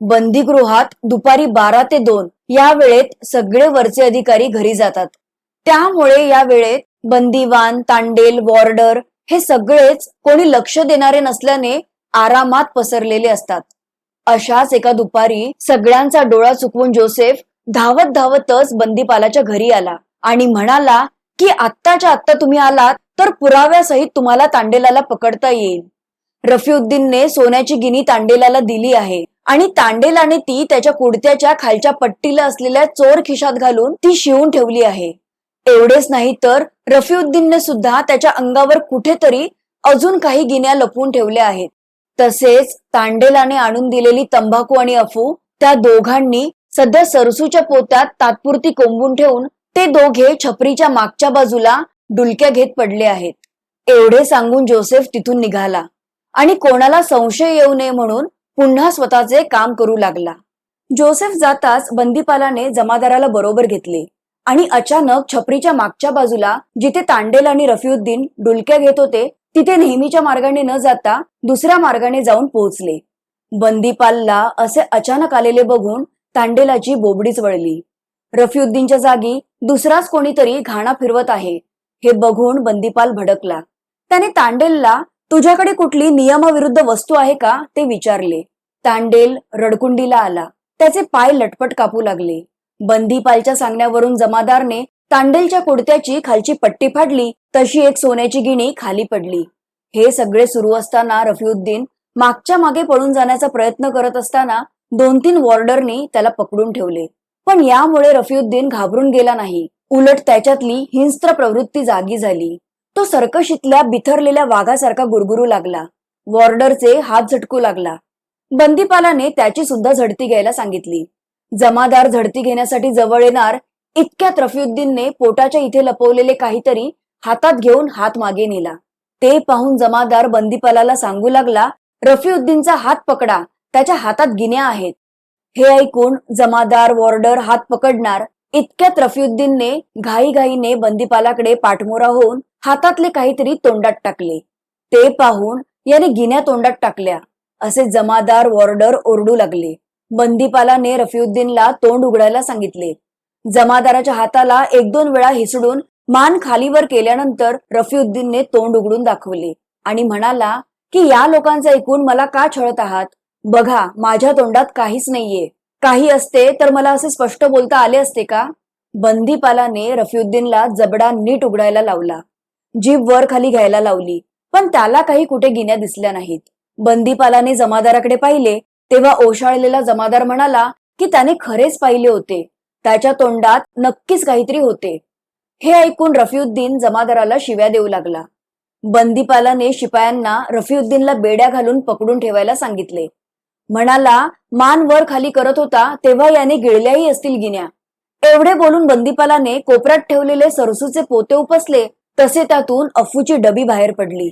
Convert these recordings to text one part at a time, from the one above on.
बंदीगृहात दुपारी बारा ते दोन या वेळेत सगळे वरचे अधिकारी घरी जातात. त्यामुळे या वेळेत बंदीवान तांडेल वॉर्डर हे सगळेच कोणी लक्ष देणारे नसल्याने आरामात पसरलेले असतात. अशाच एका दुपारी सगळ्यांचा डोळा चुकवून जोसेफ धावत धावतच बंदीपालाच्या घरी आला आणि म्हणाला की आत्ताच्या आत्ता तुम्ही आलात तर पुराव्यासहित तुम्हाला तांडेलाला पकडता येईल. रफीउद्दीनने सोन्याची गिनी तांडेलाला दिली आहे. आणि तांडेलाने ती त्याच्या कुडत्याच्या खालच्या पट्टीला असलेल्या चोर खिशात घालून ती शिवून ठेवली आहे. एवढेच नाही तर रफीउद्दीनने सुद्धा त्याच्या अंगावर कुठेतरी अजून काही गिन्या लपवून ठेवल्या आहेत. तसेच तांडेलाने आणून दिलेली तंबाखू आणि अफू त्या दोघांनी सध्या सरसूच्या पोत्यात तात्पुरती कोंबून ठेवून ते दोघे छपरीच्या मागच्या बाजूला डुलक्या घेत पडले आहेत. एवढे सांगून जोसेफ तिथून निघाला. आणि कोणाला संशय येऊ नये म्हणून पुन्हा स्वतःचे काम करू लागला. जोसेफ जाताच बंदीपालाने जमादाराला बरोबर घेतले आणि अचानक छपरीच्या मागच्या बाजूला जिथे तांडेल आणि रफीउद्दीन डुलक्या घेत होते तिथे नेहमीच्या मार्गाने न जाता दुसऱ्या मार्गाने जाऊन पोहोचले. बंदीपालला असे अचानक आलेले बघून तांडेलाची बोबडीच वळली. रफीउद्दीनच्या जागी दुसराच कोणीतरी घाणा फिरवत आहे हे बघून बंदीपाल भडकला. त्याने तांडेलला तुझ्याकडे कुठली नियमाविरुद्ध वस्तू आहे का? ते विचारले. तांडेल रडकुंडीला आला. त्याचे पाय लटपट कापू लागले. बंदीपालच्या सांगण्यावरून जमादारने तांडेलच्या कुडत्याची खालची पट्टी फाडली तशी एक सोन्याची गिणी खाली पडली. हे सगळे सुरू असताना रफीउद्दीन मागच्या मागे पळून जाण्याचा प्रयत्न करत असताना दोन तीन वॉर्डरनी त्याला पकडून ठेवले. पण यामुळे रफीउद्दीन घाबरून गेला नाही. उलट त्याच्यातली हिंस्त्र प्रवृत्ती जागी झाली. तो सर्कशीतल्या बिथरलेल्या वाघासारखा गुरगुरू लागला. वॉर्डरचे हात झटकू लागला. बंदीपालाने त्याची सुद्धा झडती घ्यायला सांगितली. जमादार झडती घेण्यासाठी जवळ येणार इतक्यात रफीउद्दीनने पोटाच्या इथे लपवलेले काहीतरी हातात घेऊन हात मागे नेला. ते पाहून जमादार बंदीपालाला सांगू लागला रफीउद्दीनचा हात पकडा त्याच्या हातात गिन्या आहेत. हे ऐकून जमादार वॉर्डर हात पकडणार इतक्यात रफीउद्दीनने घाईघाईने बंदीपालाकडे पाठमोरा होऊन हातातले काहीतरी तोंडात टाकले. ते पाहून याने गिन्या तोंडात टाकल्या. असे जमादार वॉर्डर ओरडू लागले. बंदीपालाने रफिउद्दीनला तोंड उघडायला सांगितले. जमादाराच्या हाताला एक दोन वेळा हिसडून मान खालीवर केल्यानंतर रफिउद्दीनने तोंड उघडून दाखवले आणि म्हणाला की या लोकांचं ऐकून मला का छळत आहात? बघा माझ्या तोंडात काहीच नाहीये. काही असते तर मला असे स्पष्ट बोलता आले असते का? बंदीपालाने रफिउद्दीनला जबडा नीट उघडायला लावला. जीभ वर खाली घ्यायला लावली पण त्याला काही कुठे गिन्या दिसल्या नाहीत. बंदीपालाने जमादाराकडे पाहिले तेव्हा ओशाळलेला जमादार म्हणाला की त्याने खरेच पाहिले होते. त्याच्या तोंडात नक्कीच काहीतरी होते. हे ऐकून रफीउद्दीन जमादाराला शिव्या देऊ लागला. बंदीपालाने शिपायांना रफीउद्दीनला बेड्या घालून पकडून ठेवायला सांगितले. म्हणाला मान वर खाली करत होता तेव्हा याने गिळल्याही असतील गिन्या एवढे बोलून बंदीपालाने कोपऱ्यात ठेवलेले सरसूचे पोते उपसले तसे त्यातून अफूची डबी बाहेर पडली.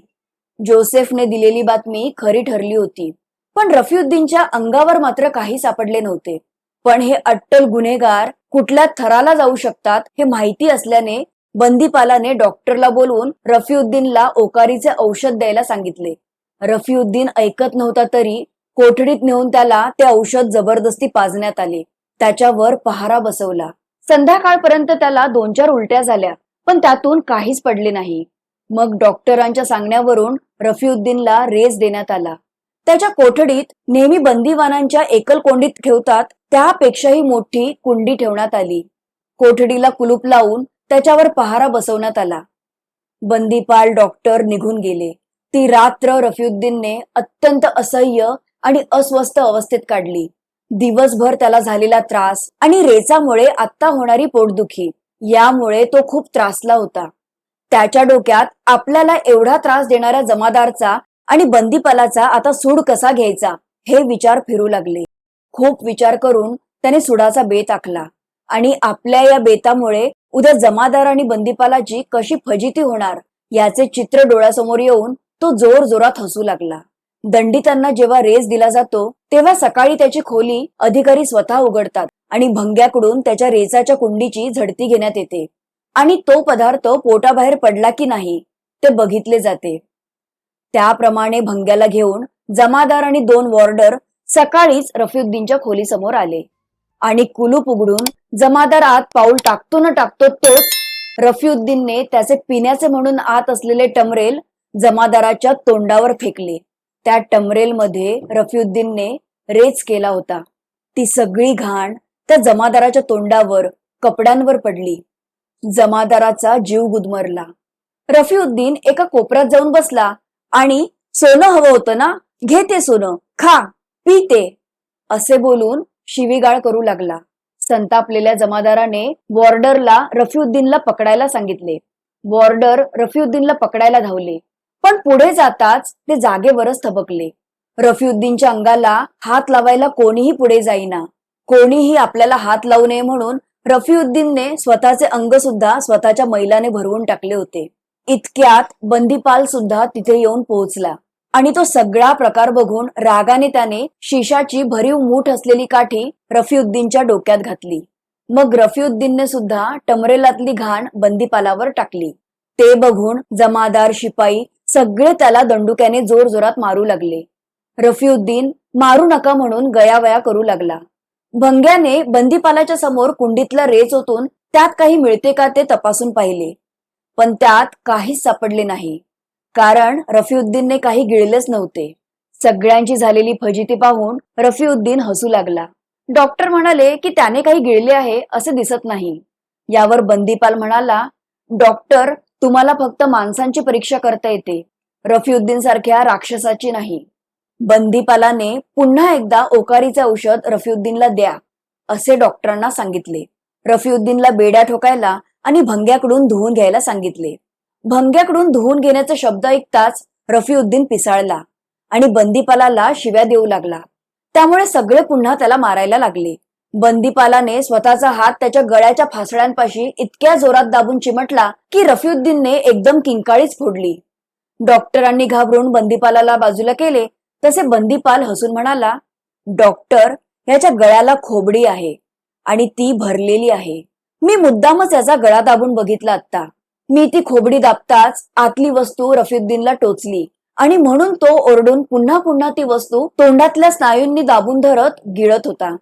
जोसेफने दिलेली बातमी खरी ठरली होती. पण रफीउद्दीनच्या अंगावर मात्र काही सापडले नव्हते. पण हे अट्टल गुन्हेगार कुठल्या थराला जाऊ शकतात हे माहिती असल्याने बंदीपालाने डॉक्टरला बोलवून रफीउद्दीनला ओकारीचे औषध द्यायला सांगितले. रफीउद्दीन ऐकत नव्हता तरी कोठडीत नेऊन त्याला ते औषध जबरदस्ती पाजण्यात आले. त्याच्यावर पहारा बसवला. संध्याकाळपर्यंत त्याला दोन चार उलट्या झाल्या पण त्यातून काहीच पडले नाही. मग डॉक्टरांच्या सांगण्यावरून रफीउद्दीनला रेस देण्यात आला. त्याच्या कोठडीत नेहमी बंदीवानांच्या एकल कोंडीत ठेवतात त्यापेक्षाही मोठी कुंडी ठेवण्यात आली. कोठडीला कुलूप लावून त्याच्यावर पहारा बसवण्यात आला. बंदीपाल डॉक्टर निघून गेले. ती रात्र रफिउद्दीनने अत्यंत असह्य आणि अस्वस्थ अवस्थेत काढली. दिवसभर त्याला झालेला त्रास आणि रेचामुळे आत्ता होणारी पोटदुखी यामुळे तो खूप त्रासला होता. त्याच्या डोक्यात आपल्याला एवढा त्रास देणाऱ्या जमादारचा आणि बंदीपालाचा आता सूड कसा घ्यायचा हे विचार फिरू लागले. खूप विचार करून त्याने सुडाचा बेत आखला. आणि आपल्या या बेतामुळे उद्या जमादार आणि बंदीपालाची कशी फजिती होणार याचे चित्र डोळ्यासमोर येऊन तो जोर जोरात हसू लागला. दंडितांना जेव्हा रेस दिला जातो तेव्हा सकाळी त्याची खोली अधिकारी स्वतः उघडतात आणि भंग्याकडून त्याच्या रेसाच्या कुंडीची झडती घेण्यात येते. आणि तो पदार्थ पोटाबाहेर पडला की नाही ते बघितले जाते. त्याप्रमाणे भंग्याला घेऊन जमादार आणि दोन वॉर्डर सकाळीच रफीउद्दीनच्या खोलीसमोर आले. आणि कुलूप उघडून जमादार आत पाऊल टाकतो न टाकतो तोच रफिउद्दीनने त्याचे पिण्याचे म्हणून आत असलेले टमरेल जमादाराच्या तोंडावर फेकले. त्या टमरेल मध्ये रफीउद्दीनने रेच केला होता. ती सगळी घाण त्या जमादाराच्या तोंडावर कपड्यांवर पडली. जमादाराचा जीव गुदमरला. रफीउद्दीन एका कोपऱ्यात जाऊन बसला आणि सोनं हवं होतं ना? घे ते सोनं खा पी ते. असे बोलून शिवीगाळ करू लागला. संतापलेल्या जमादाराने वॉर्डरला रफीउद्दीनला पकडायला सांगितले. वॉर्डर रफीउद्दीनला पकडायला धावले पण पुढे जाताच ते जागेवरच थबकले. रफीउद्दीनच्या अंगाला हात लावायला कोणीही पुढे जाईना. कोणीही आपल्याला हात लावू नये म्हणून रफीउद्दीनने स्वतःचे अंग सुद्धा स्वतःच्या मैलाने भरवून टाकले होते. इतक्यात बंदीपाल सुद्धा तिथे येऊन पोहोचला. आणि तो सगळा प्रकार बघून रागाने त्याने शिशाची भरीव मूठ असलेली काठी रफीउद्दीनच्या डोक्यात घातली. मग रफीउद्दीनने सुद्धा टमरेलातली घाण बंदीपालावर टाकली. ते बघून जमादार शिपाई सगळे त्याला दंडुक्याने जोर जोरात मारू लागले. रफीउद्दीन मारू नका म्हणून गयावया करू लागला. भंग्याने बंदीपालाच्या समोर कुंडीतला रेच ओतून त्यात काही मिळते का ते तपासून पाहिले. पण त्यात काहीच सापडले नाही. कारण रफीउद्दीनने काही गिळलेच नव्हते. सगळ्यांची झालेली फजिती पाहून रफीउद्दीन हसू लागला. डॉक्टर म्हणाले की त्याने काही गिळले आहे असे दिसत नाही. यावर बंदीपाल म्हणाला डॉक्टर तुम्हाला फक्त माणसांची परीक्षा करता येते. रफीउद्दीन सारख्या राक्षसाची नाही. बंदीपालाने पुन्हा एकदा ओकारीचे औषध रफिउद्दीनला द्या असे डॉक्टरांना सांगितले. रफिउद्दीनला बेड्या ठोकायला आणि भंग्याकडून धुवून घ्यायला सांगितले. भंग्याकडून धुवून घेण्याचे शब्द ऐकताच रफीउद्दीन पिसाळला आणि बंदीपालाला शिव्या देऊ लागला. त्यामुळे सगळे पुन्हा त्याला मारायला लागले. बंदीपालाने स्वतःचा हात त्याच्या गळ्याच्या फासड्यांपाशी इतक्या जोरात दाबून चिमटला की रफीउद्दीनने एकदम किंकाळीच फोडली. डॉक्टरांनी घाबरून बंदीपालाला बाजूला केले तसे बंदीपाल हसून म्हणाला डॉक्टर याच्या गळ्याला खोबडी आहे आणि ती भरलेली आहे. मी मुद्दामच याचा गळा दाबून बघितला आता मी ती खोबडी दाबताच आतली वस्तू रफीउद्दीनला टोचली आणि म्हणून तो ओरडून पुन्हा पुन्हा ती वस्तू तोंडातल्या स्नायूंनी दाबून धरत गिळत होता.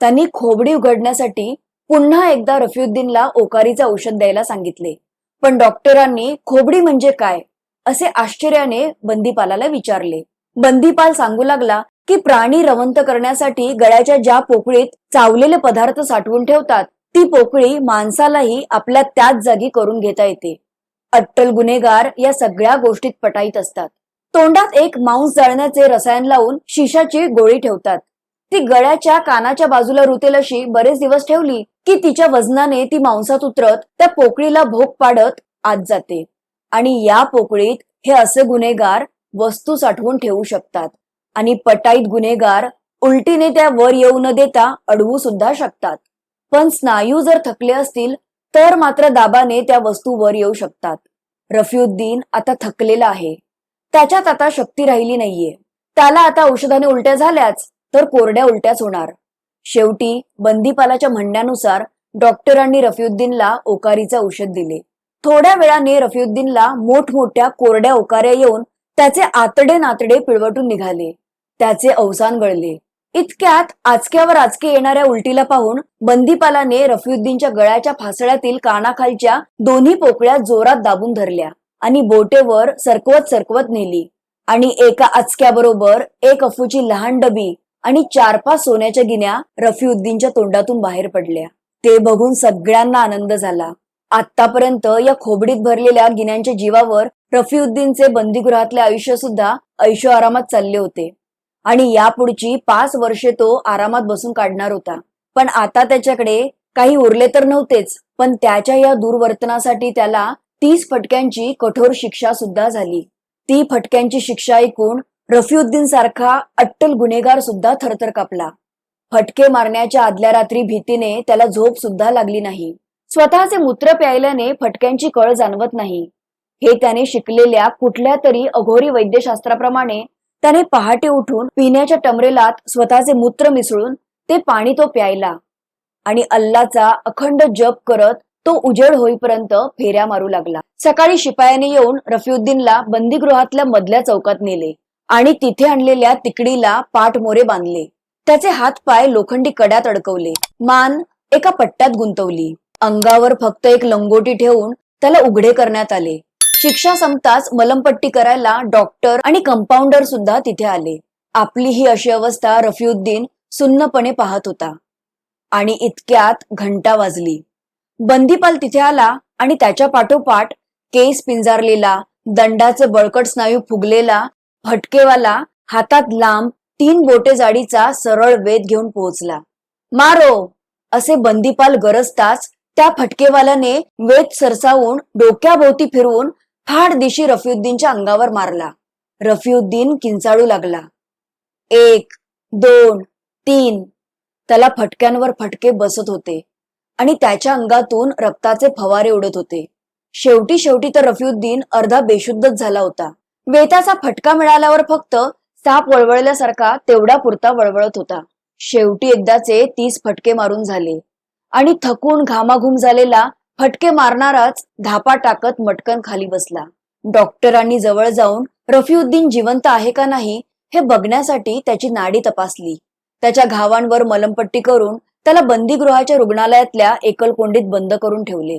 त्यांनी खोबडी उघडण्यासाठी पुन्हा एकदा रफिउद्दीनला ओकारीचे औषध द्यायला सांगितले. पण डॉक्टरांनी खोबडी म्हणजे काय? असे आश्चर्याने बंदीपालाला विचारले. बंदीपाल सांगू लागला की प्राणी रवंत करण्यासाठी गळ्याच्या ज्या पोकळीत चावलेले पदार्थ साठवून ठेवतात ती पोकळी माणसालाही आपल्या त्याच जागी करून घेता येते. अट्टल गुन्हेगार या सगळ्या गोष्टीत पटाईत असतात. तोंडात एक मांस जाळण्याचे रसायन लावून शिशाची गोळी ठेवतात. ती गळ्याच्या कानाच्या बाजूला रुतेल अशी बरेच दिवस ठेवली की तिच्या वजनाने ती मांसात उतरत त्या पोकळीला भोग पाडत आत जाते. आणि या पोकळीत हे असे गुन्हेगार वस्तू साठवून ठेवू शकतात. आणि पटाईत गुन्हेगार उलटीने त्या वर येऊ न देता अडवू सुद्धा शकतात. पण स्नायू जर थकले असतील तर मात्र दाबाने त्या वस्तू वर येऊ शकतात. रफिउद्दीन आता थकलेला आहे. त्याच्यात आता शक्ती राहिली नाहीये. त्याला आता औषधाने उलट्या झाल्याच तर कोरड्या उलट्याच होणार. शेवटी बंदीपालाच्या म्हणण्यानुसार डॉक्टरांनी रफिउद्दीनला ओकारीचे औषध दिले. थोड्या वेळाने रफिउद्दीनला मोठमोठ्या कोरड्या ओकाऱ्या येऊन त्याचे आतडे नातडे पिळवटून निघाले. त्याचे अवसान गळले. इतक्यात आचक्यावर आचके येणाऱ्या उलटीला पाहून बंदीपालाने रफीउद्दीनच्या गळ्याच्या फासळ्यातील कानाखालच्या दोन्ही पोकळ्या जोरात दाबून धरल्या आणि बोटेवर सरकवत सरकवत नेली. आणि एका आचक्याबरोबर एक अफूची लहान डबी आणि चार पाच सोन्याच्या गिन्या रफीउद्दीनच्या तोंडातून बाहेर पडल्या. ते बघून सगळ्यांना आनंद झाला. आतापर्यंत या खोबडीत भरलेल्या गिन्यांच्या जीवावर रफीउद्दीनचे बंदीगृहातले आयुष्य सुद्धा ऐशो आरामात चालले होते. आणि यापुढची पाच वर्षे तो आरामात बसून काढणार होता. पण आता त्याच्याकडे काही उरले तर नव्हतेच पण त्याच्या या दुर्वर्तनासाठी त्याला तीस फटक्यांची कठोर शिक्षा सुद्धा झाली. ती फटक्यांची शिक्षा ऐकून रफीउद्दीन सारखा अट्टल गुन्हेगार सुद्धा थरथर कापला. फटके मारण्याच्या आदल्या रात्री भीतीने त्याला झोप सुद्धा लागली नाही. स्वतःचे मूत्र प्यायल्याने फटक्यांची कळ जाणवत नाही. हे त्याने शिकलेल्या कुठल्या तरी अघोरी वैद्यशास्त्राप्रमाणे त्याने पहाटे उठून पिण्याच्या टमरेलात स्वतःचे मूत्र मिसळून ते पाणी तो प्यायला आणि अल्लाचा अखंड जप करत तो उजेड होईपर्यंत फेऱ्या मारू लागला. सकाळी शिपायाने येऊन रफिउद्दीनला बंदीगृहातल्या मधल्या चौकात नेले आणि तिथे आणलेल्या तिकडीला पाठ मोरे बांधले. त्याचे हात पाय लोखंडी कड्यात अडकवले. मान एका पट्ट्यात गुंतवली. अंगावर फक्त एक लंगोटी ठेवून त्याला उघडे करण्यात आले. शिक्षा संपताच मलमपट्टी करायला डॉक्टर आणि कंपाऊंडर सुद्धा तिथे आले. आपली ही अशी अवस्था रफिउद्दीन सुन्नपणे पाहत होता. आणि इतक्यात घंटा वाजली. बंदीपाल तिथे आला आणि त्याच्या पाठोपाठ केस पिंजारलेला दंडाचे बळकट स्नायू फुगलेला फटकेवाला हातात लांब तीन बोटे जाडीचा सरळ वेद घेऊन पोहोचला. मारो! असे बंदीपाल गरजताच त्या फटकेवाल्याने वेद सरसावून डोक्याभोवती फिरवून फाड दिशी रफिउद्दीनच्या अंगावर मारला. रफिउद्दीन किंचाळू लागला. एक दोन तीन. त्याला फटक्यांवर फटके बसत होते आणि त्याच्या अंगातून रक्ताचे फवारे उडत होते. शेवटी शेवटी तर रफिउद्दीन अर्धा बेशुद्धच झाला होता. वेताचा फटका मिळाल्यावर फक्त साप वळवळल्यासारखा तेवढा पुरता वळवळत होता. शेवटी एकदाचे तीस फटके मारून झाले आणि थकून घामाघूम झालेला फटके मारणाराच धापा टाकत मटकन खाली बसला. डॉक्टरांनी जवळ जाऊन रफिउद्दीन जिवंत आहे का नाही हे बघण्यासाठी त्याची नाडी तपासली. त्याच्या घावांवर मलमपट्टी करून त्याला बंदीगृहाच्या रुग्णालयातल्या एकलकोंडीत बंद करून ठेवले.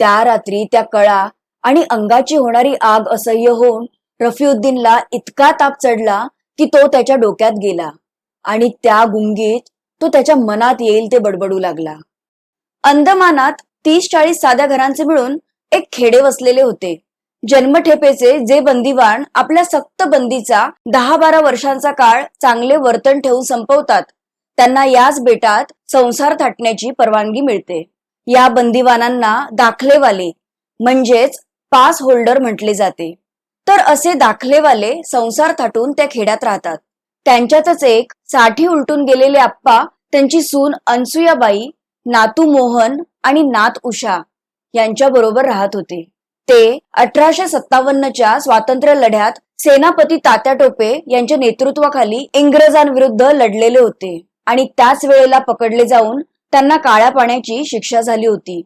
त्या रात्री त्या कळा आणि अंगाची होणारी आग असह्य होऊन रफिउद्दीनला इतका ताप चढला की तो त्याच्या डोक्यात गेला आणि त्या गुंगीत तो त्याच्या मनात येईल ते बडबडू लागला. अंदमानात तीस चाळीस साध्या घरांचे मिळून एक खेडे वसलेले होते. जन्मठेपेचे जे बंदीवान आपल्या सक्त बंदीचा दहा बारा वर्षांचा काळ चांगले वर्तन ठेवून संपवतात त्यांना याच बेटात संसार थाटण्याची परवानगी मिळते. या बंदीवानांना दाखलेवाले म्हणजेच पास होल्डर म्हटले जाते. तर असे दाखलेवाले संसार थाटून त्या खेड्यात राहतात. त्यांच्यातच एक साठी उलटून गेलेले आप्पा त्यांची सून अनसुयाबाई नातू मोहन आणि नात उषा यांच्या बरोबर राहत होते. ते अठराशे सत्तावन्नच्या स्वातंत्र्य लढ्यात सेनापती तात्या टोपे यांच्या नेतृत्वाखाली इंग्रजांविरुद्ध लढलेले होते आणि त्याच वेळेला पकडले जाऊन त्यांना काळ्या पाण्याची शिक्षा झाली होती.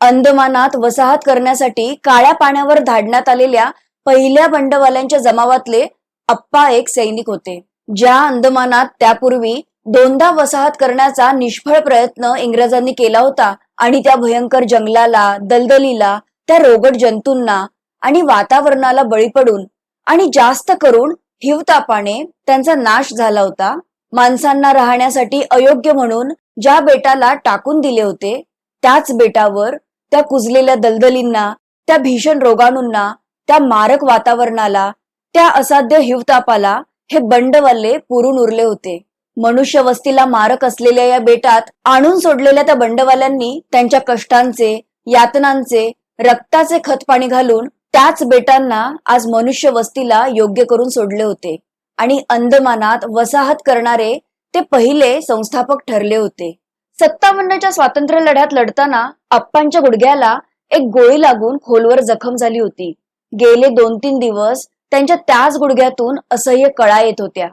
अंदमानात वसाहत करण्यासाठी काळ्या पाण्यावर धाडण्यात आलेल्या पहिल्या बंडवाल्यांच्या जमावातले अप्पा एक सैनिक होते. ज्या अंदमानात त्यापूर्वी दोनदा वसाहत करण्याचा निष्फळ प्रयत्न इंग्रजांनी केला होता आणि त्या भयंकर जंगलाला दलदलीला त्या रोगट जंतूंना आणि वातावरणाला बळी पडून आणि जास्त करून हिवतापाने त्यांचा नाश झाला होता. माणसांना राहण्यासाठी अयोग्य म्हणून ज्या बेटाला टाकून दिले होते त्याच बेटावर त्या कुजलेल्या दलदलींना त्या भीषण रोगाणूंना त्या मारक वातावरणाला त्या असाध्य हिवतापाला हे बंडवल्ले पुरून उरले होते. मनुष्य वस्तीला मारक असलेल्या या बेटात आणून सोडलेल्या त्या बंडवाल्यांनी त्यांच्या कष्टांचे यातनांचे रक्ताचे खत पाणी घालून त्याच बेटांना आज मनुष्य वस्तीला योग्य करून सोडले होते. आणि अंदमानात वसाहत करणारे ते पहिले संस्थापक ठरले होते. सत्तावन्नच्या स्वातंत्र्य लढ्यात लढताना अप्पांच्या गुडघ्याला एक गोळी लागून खोलवर जखम झाली होती. गेले दोन तीन दिवस त्यांच्या त्याच गुडघ्यातून असह्य कळा येत होत्या.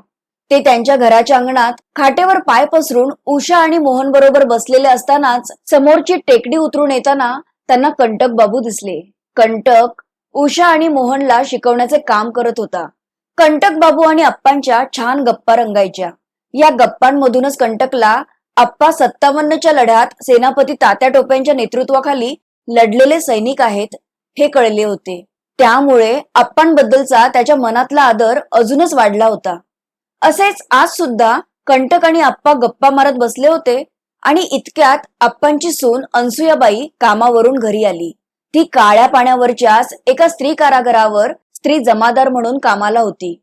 ते त्यांच्या घराच्या अंगणात खाटेवर पाय पसरून उषा आणि मोहन बरोबर बसलेले असतानाच समोरची टेकडी उतरून येताना त्यांना कंटक बाबू दिसले. कंटक उषा आणि मोहनला शिकवण्याचे काम करत होता. कंटक बाबू आणि अप्पांच्या छान गप्पा रंगायच्या. या गप्पांमधूनच कंटकला अप्पा सत्तावन्नच्या लढ्यात सेनापती तात्या टोप्यांच्या नेतृत्वाखाली लढलेले सैनिक आहेत हे कळले होते. त्यामुळे अप्पांबद्दलचा त्याच्या मनातला आदर अजूनच वाढला होता. असेच आज सुद्धा कंटक आणि आप्पा गप्पा मारत बसले होते आणि इतक्यात आप्पांची सून अनसुयाबाई कामावरून घरी आली. ती काळ्या पाण्यावरच्याच एका स्त्री कारागरावर स्त्री जमादार म्हणून कामाला होती.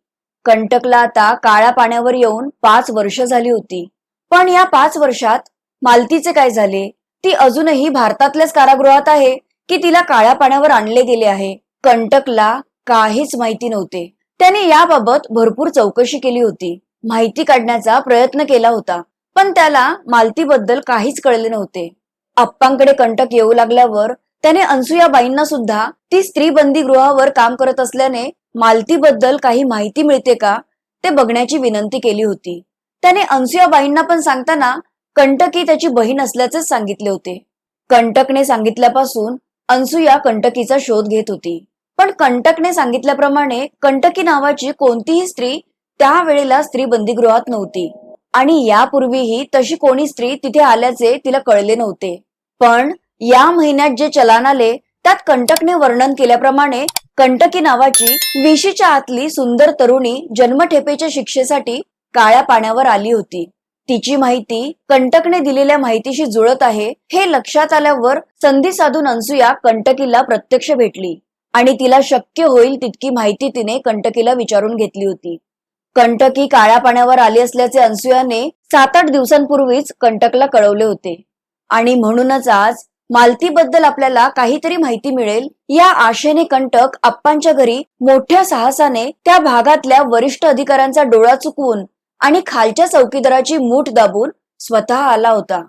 कंटकला आता काळ्या पाण्यावर येऊन पाच वर्ष झाली होती. पण या पाच वर्षात मालतीचे काय झाले? ती अजूनही भारतातल्याच कारागृहात आहे की तिला काळ्या पाण्यावर आणले गेले आहे? कंटकला काहीच माहिती नव्हते. त्याने याबाबत भरपूर चौकशी केली होती. माहिती काढण्याचा प्रयत्न केला होता पण त्याला मालतीबद्दल काहीच कळले नव्हते. आप्पांकडे कंटक येऊ लागल्यावर त्याने अनसुयाबाईंना सुद्धा ती स्त्री बंदी गृहावर काम करत असल्याने मालतीबद्दल काही माहिती मिळते का ते बघण्याची विनंती केली होती. त्याने अनसुयाबाईंना पण सांगताना कंटकी त्याची बहीण असल्याचेच सांगितले होते. कंटकने सांगितल्यापासून अनसुया कंटकीचा शोध घेत होती. पण कंटकने सांगितल्याप्रमाणे कंटकी नावाची कोणतीही स्त्री त्यावेळेला स्त्री बंदीगृहात नव्हती. आणि यापूर्वीही तशी कोणी स्त्री तिथे आल्याचे तिला कळले नव्हते. पण या महिन्यात जे चलान आले त्यात कंटकने वर्णन केल्याप्रमाणे कंटकी नावाची विशीच्या आतली सुंदर तरुणी जन्मठेपेच्या शिक्षेसाठी काळ्या पाण्यावर आली होती. तिची माहिती कंटकने दिलेल्या माहितीशी जुळत आहे हे लक्षात आल्यावर संधी साधून अनसुया कंटकीला प्रत्यक्ष भेटली. आणि तिला शक्य होईल तितकी माहिती तिने कंटकीला विचारून घेतली होती. कंटकी काळ्या पाण्यावर आली असल्याचे अनसुयाने सात आठ दिवसांपूर्वीच कंटकला कळवले होते. आणि म्हणूनच आज मालतीबद्दल आपल्याला काहीतरी माहिती मिळेल या आशेने कंटक आप्पांच्या घरी मोठ्या साहसाने त्या भागातल्या वरिष्ठ अधिकाऱ्यांचा डोळा चुकवून आणि खालच्या चौकीदाराची मूठ दाबून स्वतः आला होता.